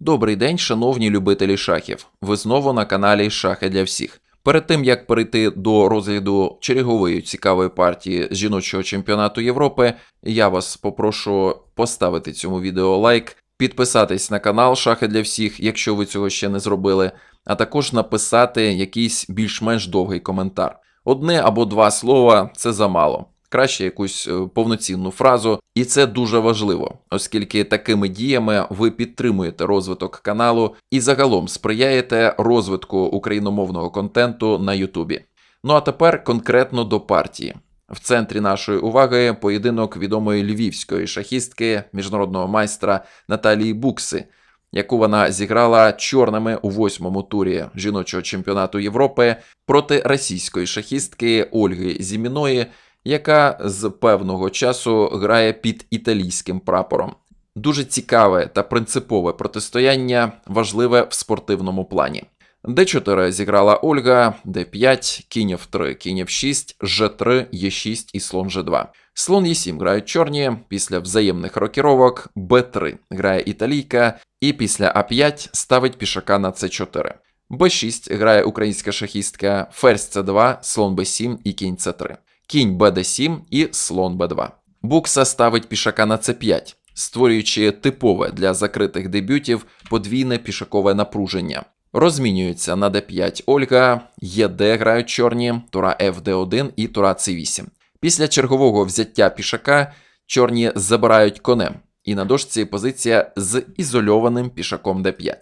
Добрий день, шановні любителі шахів. Ви знову на каналі Шахи для всіх. Перед тим як перейти до розгляду чергової цікавої партії жіночого чемпіонату Європи, я вас попрошу поставити цьому відео лайк, підписатись на канал Шахи для всіх, якщо ви цього ще не зробили, а також написати якийсь більш-менш довгий коментар. Одне або два слова це замало. Краще якусь е, повноцінну фразу, і це дуже важливо, оскільки такими діями ви підтримуєте розвиток каналу і загалом сприяєте розвитку україномовного контенту на Ютубі. Ну а тепер конкретно до партії. В центрі нашої уваги поєдинок відомої львівської шахістки міжнародного майстра Наталії Букси, яку вона зіграла чорними у восьмому турі жіночого чемпіонату Європи проти російської шахістки Ольги Зіміної, яка з певного часу грає під італійським прапором. Дуже цікаве та принципове протистояння, важливе в спортивному плані. Д4 зіграла Ольга, Д5, кінь F3, кінь F6, Ж3, Е6 і слон Ж2. Слон Е7 грають чорні, після взаємних рокіровок Б3 грає італійка, і після А5 ставить пішака на С4. Б6 грає українська шахістка, ферзь С2, слон Б7 і кінь С3. Кінь БД7 і слон Б2. Букса ставить пішака на С5, створюючи типове для закритих дебютів подвійне пішакове напруження. Розмінюється на d5 Ольга, ЄД грають чорні, тура FD1 і тура C8. Після чергового взяття пішака чорні забирають конем, і на дошці позиція з ізольованим пішаком d5.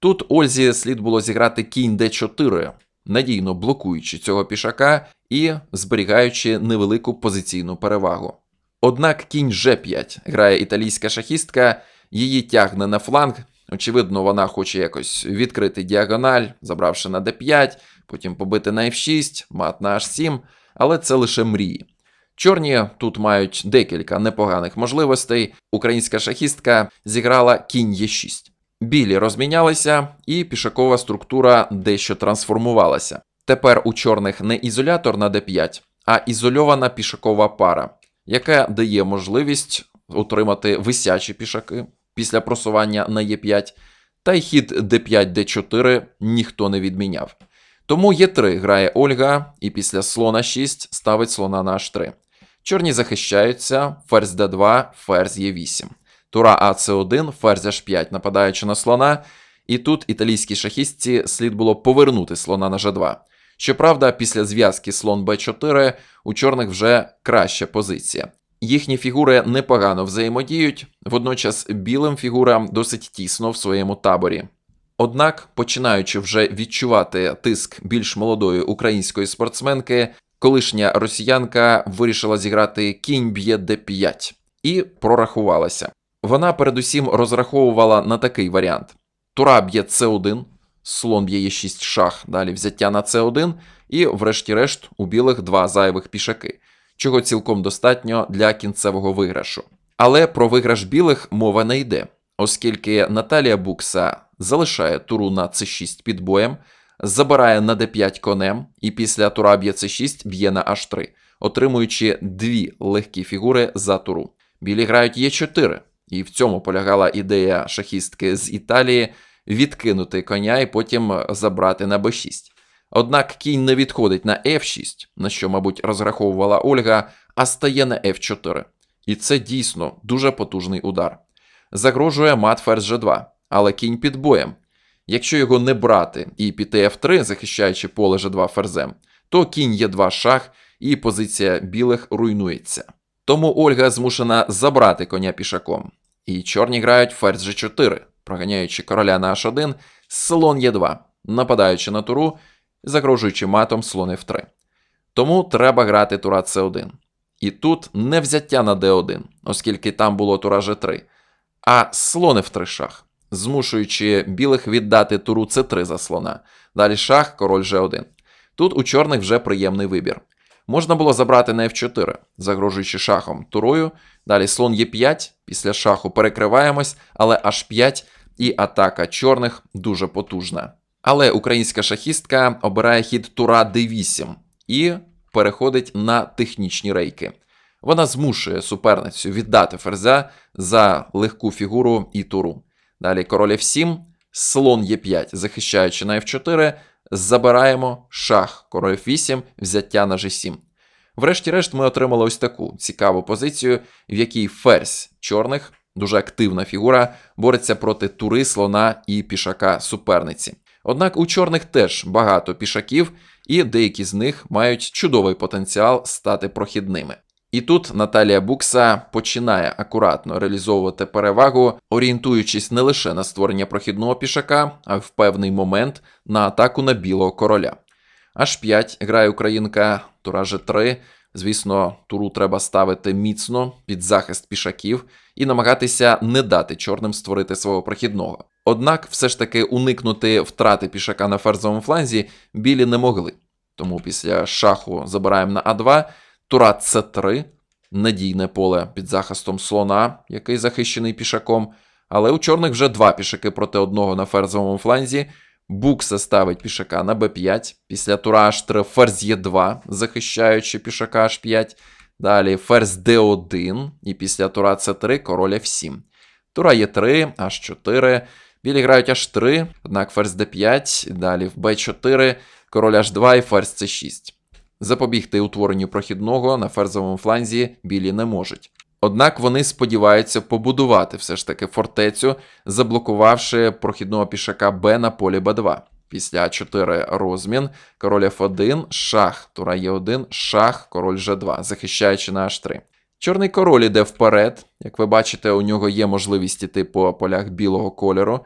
Тут Ользі слід було зіграти кінь d4, надійно блокуючи цього пішака і зберігаючи невелику позиційну перевагу. Однак кінь G5 грає італійська шахістка, її тягне на фланг. Очевидно, вона хоче якось відкрити діагональ, забравши на d5, потім побити на f6, мат на h7, але це лише мрії. Чорні тут мають декілька непоганих можливостей. Українська шахістка зіграла кінь Е6. Білі розмінялися, і пішакова структура дещо трансформувалася. Тепер у чорних не ізолятор на d5, а ізольована пішакова пара, яка дає можливість отримати висячі пішаки після просування на Е5, та й хід d5 d4 ніхто не відміняв. Тому Е3 грає Ольга, і після слона 6 ставить слона на h3. Чорні захищаються, ферзь d2, ферзь Е8. Тура АЦ1, ферзь H5, нападаючи на слона, і тут італійській шахістці слід було повернути слона на G2. Щоправда, після зв'язки слон Б4 у чорних вже краща позиція. Їхні фігури непогано взаємодіють, водночас білим фігурам досить тісно в своєму таборі. Однак, починаючи вже відчувати тиск більш молодої української спортсменки, колишня росіянка вирішила зіграти кінь б'є d5 і прорахувалася. Вона передусім розраховувала на такий варіант: Тура б'є С1, слон б'є Е6 шах, далі взяття на С1, і, врешті-решт, у білих два зайвих пішаки, чого цілком достатньо для кінцевого виграшу. Але про виграш білих мова не йде, оскільки Наталія Букса залишає туру на С6 під боєм, забирає на d5 конем, і після тура б'є С6 б'є на H3, отримуючи дві легкі фігури за туру. Білі грають Е4. І в цьому полягала ідея шахістки з Італії відкинути коня і потім забрати на b6. Однак кінь не відходить на f6, на що, мабуть, розраховувала Ольга, а стає на f4. І це дійсно дуже потужний удар. Загрожує мат ферзь g2, але кінь під боєм. Якщо його не брати і піти f3, захищаючи поле g2 ферзем, то кінь є2 шах, і позиція білих руйнується. Тому Ольга змушена забрати коня пішаком. І чорні грають ферзь G4, проганяючи короля на H1, слон Е2, нападаючи на туру, загрожуючи матом слон F3. Тому треба грати тура C1. І тут не взяття на D1, оскільки там було тура G3, а слон F3 шах, змушуючи білих віддати туру C3 за слона. Далі шах, король G1. Тут у чорних вже приємний вибір. Можна було забрати на F4, загрожуючи шахом турою. Далі слон Е5, після шаху перекриваємось, але H5 і атака чорних дуже потужна. Але українська шахістка обирає хід тура D8 і переходить на технічні рейки. Вона змушує суперницю віддати ферзя за легку фігуру і туру. Далі король F7, слон Е5, захищаючи на F4, забираємо шах, король F8, взяття на G7. Врешті-решт ми отримали ось таку цікаву позицію, в якій ферзь чорних, дуже активна фігура, бореться проти тури, слона і пішака суперниці. Однак у чорних теж багато пішаків, і деякі з них мають чудовий потенціал стати прохідними. І тут Наталія Букса починає акуратно реалізовувати перевагу, орієнтуючись не лише на створення прохідного пішака, а в певний момент на атаку на білого короля. H5 грає українка, тура G3. Звісно, туру треба ставити міцно під захист пішаків і намагатися не дати чорним створити свого прохідного. Однак, все ж таки уникнути втрати пішака на ферзовому фланзі білі не могли. Тому після шаху забираємо на А2, тура С3, надійне поле під захистом слона, який захищений пішаком. Але у чорних вже два пішаки проти одного на ферзовому фланзі. Букса ставить пішака на Б5. Після тура H3 ферзь Е2, захищаючи пішака H5. Далі ферзь D1. І після тура С3 король F7. Тура Е3, H4. Білі грають H3, однак ферзь D5, далі в B4, король H2 і ферзь C6. Запобігти утворенню прохідного на ферзовому фланзі білі не можуть. Однак вони сподіваються побудувати все ж таки фортецю, заблокувавши прохідного пішака Б на полі Б2. Після 4 розмін, король F1, шах, тура Е1, шах, король G2, захищаючи на H3. Чорний король іде вперед. Як ви бачите, у нього є можливість іти по полях білого кольору.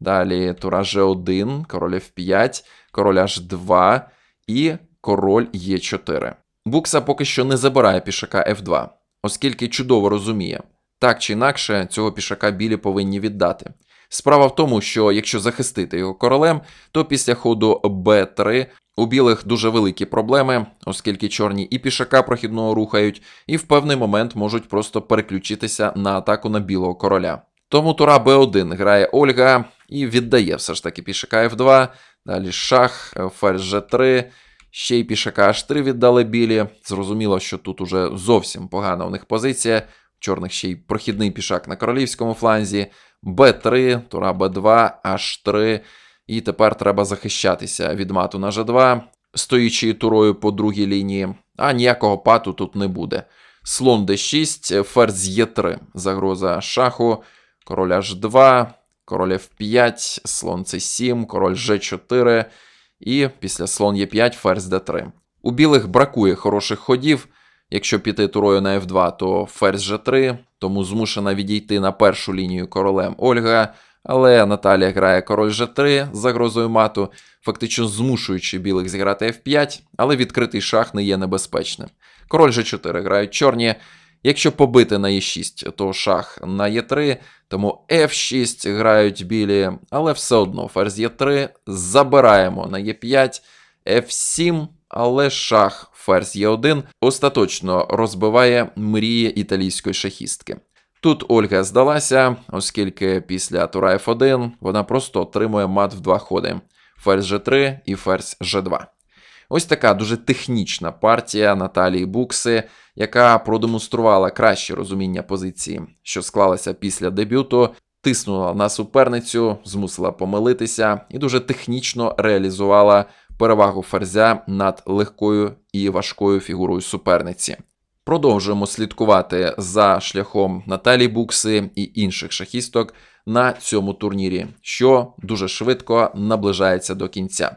Далі тура G1, король F5, король H2 і король Е4. Букса поки що не забирає пішака F2 оскільки чудово розуміє, так чи інакше цього пішака білі повинні віддати. Справа в тому, що якщо захистити його королем, то після ходу Б3 у білих дуже великі проблеми, оскільки чорні і пішака прохідного рухають, і в певний момент можуть просто переключитися на атаку на білого короля. Тому тура Б1 грає Ольга і віддає все ж таки пішака F2, далі шах, ферзь G3. Ще й пішака H3 віддали білі. Зрозуміло, що тут уже зовсім погана у них позиція. В чорних ще й прохідний пішак на королівському фланзі, Б3, тура Б2, H3. І тепер треба захищатися від мату на G2, стоячи турою по другій лінії. А ніякого пату тут не буде. Слон D6, ферзь Е3, загроза шаху, король H2, король F5, слон C7, король G4. І після слон Е5, ферзь Д3. У білих бракує хороших ходів. Якщо піти турою на F2, то ферзь G3, тому змушена відійти на першу лінію королем Ольга. Але Наталія грає король G3 з загрозою мату, фактично змушуючи білих зіграти F5, але відкритий шах не є небезпечним. Король G4 грають чорні. Якщо побити на Е6, то шах на Е3, тому F6 грають білі, але все одно ферзь Е3 забираємо на Е5, F7, але шах ферзь Е1 остаточно розбиває мрії італійської шахістки. Тут Ольга здалася, оскільки після тура F1 вона просто отримує мат в два ходи: ферзь G3 і ферзь G2. Ось така дуже технічна партія Наталії Букси, яка продемонструвала краще розуміння позиції, що склалася після дебюту, тиснула на суперницю, змусила помилитися і дуже технічно реалізувала перевагу ферзя над легкою і важкою фігурою суперниці. Продовжуємо слідкувати за шляхом Наталії Букси і інших шахісток на цьому турнірі, що дуже швидко наближається до кінця.